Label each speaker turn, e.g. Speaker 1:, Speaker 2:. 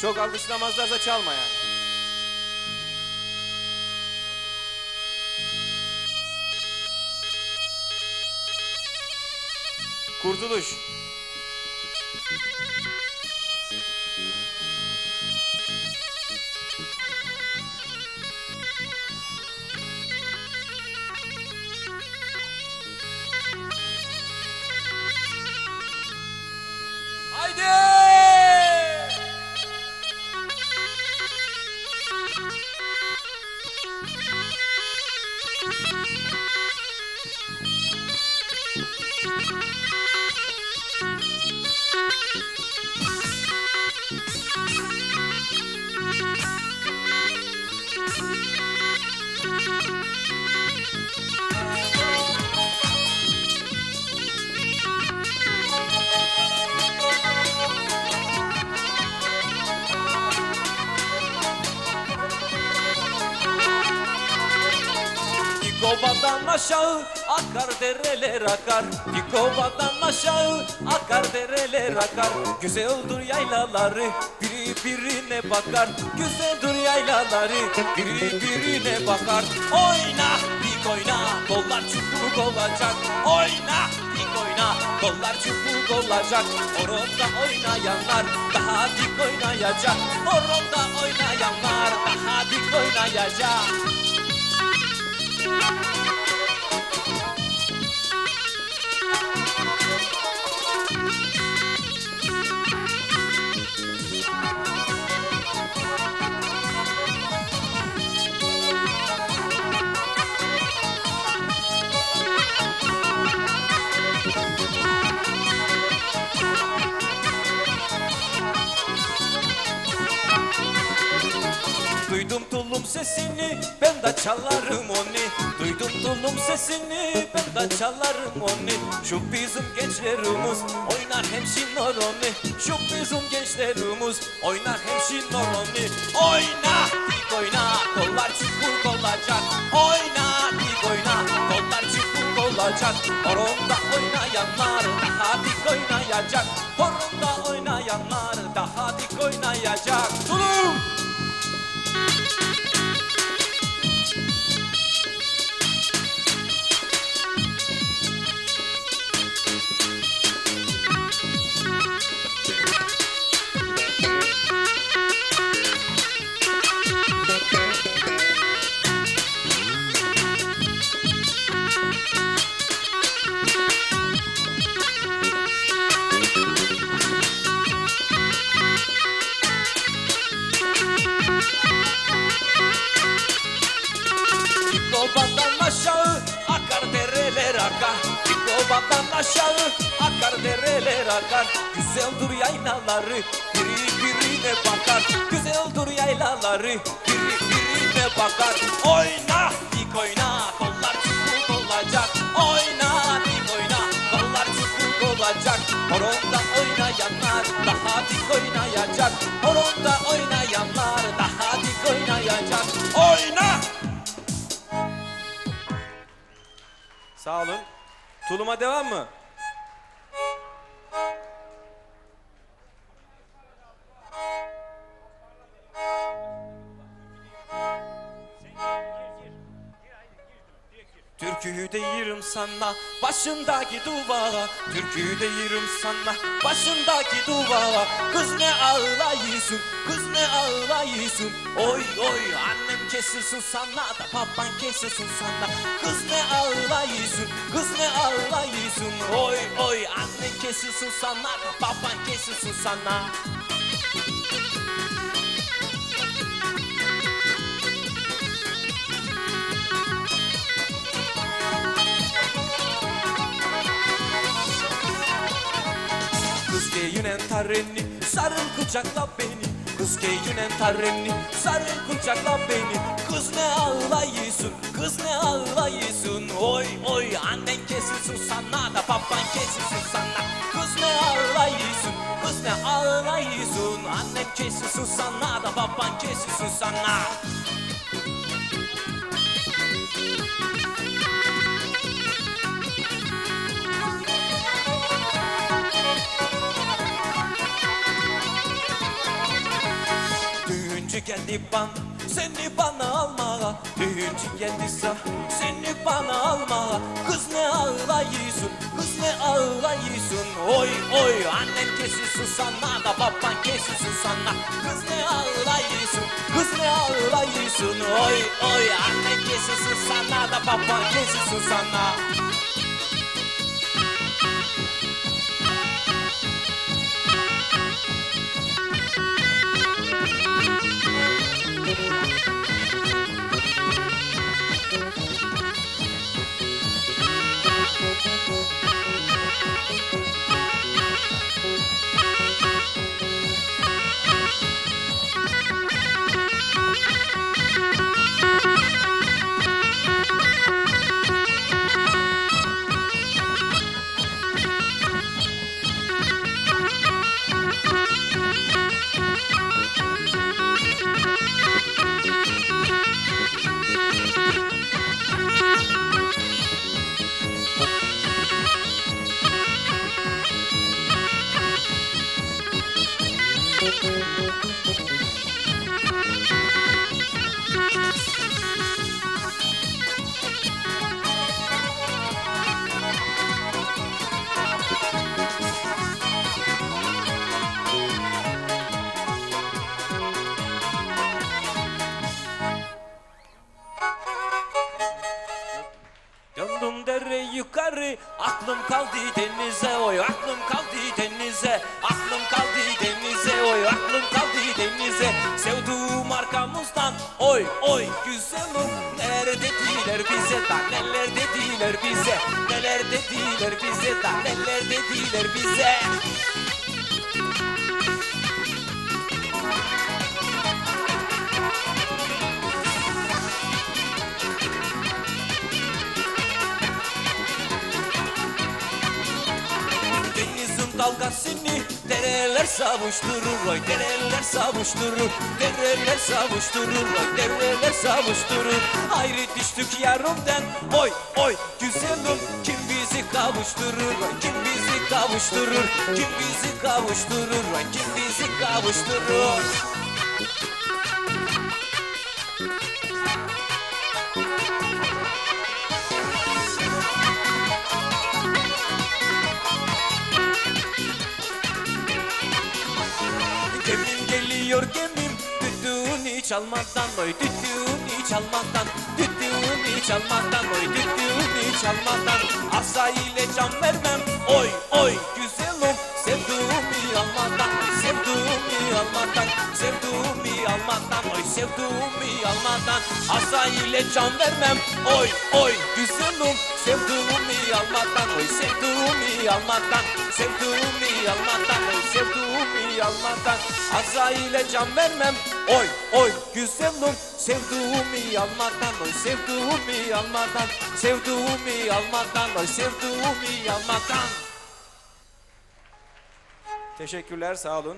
Speaker 1: Çok alkışlamazlarsa çalma yani. Kurtuluş. Dikova'dan aşağı akar dereler akar. Dikova'dan aşağı akar dereler akar. Güzeldir yaylaları biri birine bakar. Güzeldir yaylaları biri birine bakar. Oyna dik oyna kollar çubuk olacak. Oyna dik oyna kollar çubuk olacak. Horonda oynayanlar daha dik oynayacak. Horonda oynayanlar daha dik oynayacak ben de çalarım onu. Duydum tulum sesini? Ben de çalarım onu. Şu bizim gençlerimiz oynar hem onu Şu bizim gençlerimiz oynar hem onu Oyna dik oyna kollar çubuk olacak Oyna dik oyna kollar çubuk olacak Horonda oynayanlar daha dik oynayacak. Horonda oynayanlar daha dik oynayacak. Tulum! Dikobadan aşağı akar dereler akar? Güzeldir yaylaları biri birine bakar. Güzeldir yaylaları biri birine bakar. Oyna dik oyna kollar çubuk olacak. Oyna dik oyna kollar çubuk olacak. Horonda oynayanlar daha dik oynayacak. Horonda oynayanlar daha dik oynayacak. Oyna! Sağ olun. Tuluma devam mı? Türküyü de yerim sana başındaki duvara. Türküyü de yerim sana başındaki duvara. Kız ne ağlayıyorsun kız ne ağlayıyorsun? Oy oy annem kesilsin sana da baban kesilsin sana. Kız ne ağlayıyorsun kız ne ağlayıyorsun? Oy oy annem kesilsin sana da baban kesilsin sana Kız geyinen tareni sarıl kucakla beni. Kız geyinen tareni sarıl kucakla beni. Kız ne ağlayıyorsun kız ne ağlayıyorsun Oy oy annen kesilsin sana da baban kesilsin sana. Kız ne ağlayıyorsun kız ne ağlayıyorsun Annen kesilsin sana da baban kesilsin sana geldi ban seni bana almaya Düğüncü geldi sah seni bana almaya. Kız ne ağlayıyorsun kız ne ağlayıyorsun? Oy oy annen kesi susana da baban kesi susana Kız ne ağlayıyorsun kız ne ağlayıyorsun? Oy oy annen kesi susana da baban kesi susana yukarı. Aklım kaldı denize oy aklım kaldı denize. Aklım kaldı denize oy aklım kaldı denize. Sevduğum arkamızdan oy oy güzelim neler dediler bize da neler dediler bize. Neler dediler bize da neler dediler bize dalgasını dereler savuşturur oy dereler savuşturur. Dereler savuşturur oy dereler savuşturur. Ayrı düştük yarımdan oy oy güzelim kim bizi kavuşturur oy kim bizi kavuşturur. Kim bizi kavuşturur oy kim bizi kavuşturur Gemim geliyor gemim Düdüğünü çalmadan oy Düdüğünü çalmadan Düdüğünü çalmadan oy Düdüğünü çalmadan Asa ile can vermem Oy oy güzelim Sevduğumu almadan Sevduğumu almadan Sevduğumu almadan oy Sevduğumu almadan Asa ile can vermem Oy oy güzelim Sevduğumu almadan oy Sevduğumu almadan Sevduğumu almadan oy Sevduğumu almadan Azrail'e can vermem. Oy oy güzelim Sevduğumu almadan oy Sevduğumu almadan Sevduğumu almadan oy Sevduğumu almadan. Teşekkürler sağ olun.